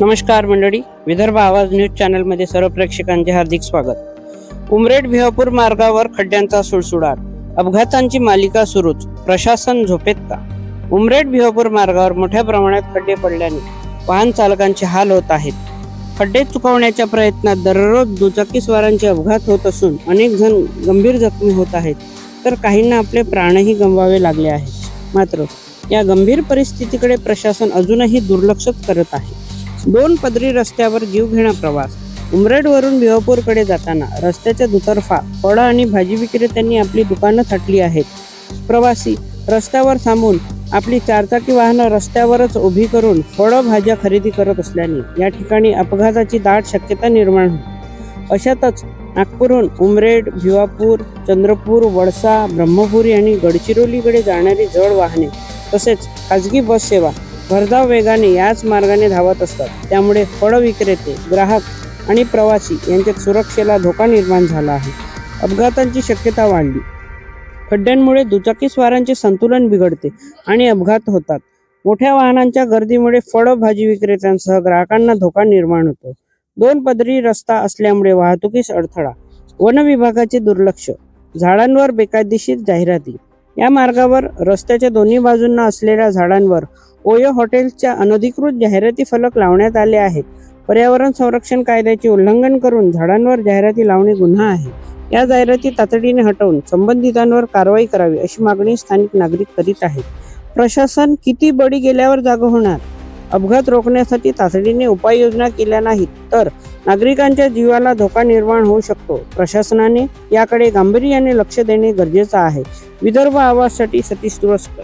नमस्कार मंडळी विदर्भ आवाज न्यूज चॅनलमध्ये सर्व प्रेक्षकांचे हार्दिक स्वागत. उमरेड भिवापूर मार्गावर खड्ड्यांचा सुळसुळाट अपघातांची मालिका सुरूच प्रशासन झोपेत का? उमरेड भिवापूर मार्गावर मोठ्या प्रमाणात खड्डे पडल्याने वाहन चालकांचे हाल होत आहेत. खड्डे चुकवण्याच्या प्रयत्नात दररोज दुचाकीस्वारांचे अपघात होत असून अनेक जण गंभीर जखमी होत आहेत तर काहींना आपले प्राणही गमवावे लागले आहेत. मात्र या गंभीर परिस्थितीकडे प्रशासन अजूनही दुर्लक्षच करत आहे. दोन पदरी रस्त्यावर जीवघेणा प्रवास. उमरेडवरून भिवापूरकडे जाताना रस्त्याच्या दुतर्फा फळं आणि भाजी विक्रेत्यांनी आपली दुकानं थाटली आहेत. प्रवासी रस्त्यावर थांबून आपली चारचाकी वाहनं रस्त्यावरच उभी करून फळं भाज्या खरेदी करत असल्याने या ठिकाणी अपघाताची दाट शक्यता निर्माण होती. अशातच नागपूरहून उमरेड भिवापूर चंद्रपूर वडसा ब्रह्मपुरी आणि गडचिरोलीकडे जाणारी जड वाहने तसेच खाजगी बस सेवा भरधाव वेगाने याच मार्गाने धावत असतात. त्यामुळे फळ विक्रेते ग्राहक आणि प्रवासी यांच्यात सुरक्षेला धोका निर्माण झाला आहे. अपघातांची शक्यता वाढली. खड्ड्यांमुळे दुचाकीस्वारांचे संतुलन बिघडते आणि अपघात होतात. मोठ्या वाहनांच्या गर्दीमुळे फळ भाजी विक्रेत्यांसह ग्राहकांना धोका निर्माण होतो. दोन पदरी रस्ता असल्यामुळे वाहतुकीस अडथळा. वन विभागाचे दुर्लक्ष. झाडांवर बेकायदेशीर जाहिराती. या मार्गावर रस्त्याच्या दोन्ही बाजूंना असलेल्या झाडांवर ओयो हॉटेलच्या अनधिकृत जाहिराती फलक लावण्यात आले आहेत. पर्यावरण संरक्षण कायद्याचे उल्लंघन करून झाडांवर जाहिराती लावणे गुन्हा आहे. या जाहिराती तातडीने हटवून संबंधितांवर कारवाई करावी अशी मागणी स्थानिक नागरिक करीत आहेत. प्रशासन किती बळी गेल्यावर जागं होणार? अपघात रोखण्यासाठी तातडीने उपाययोजना केल्या नाहीत तर नागरिकांच्या जीवाला धोका निर्माण होऊ शकतो. प्रशासनाने याकडे गांभीर्याने लक्ष देणे गरजेचं आहे. विदर्भ आवाजसाठी सतीश तुळसकर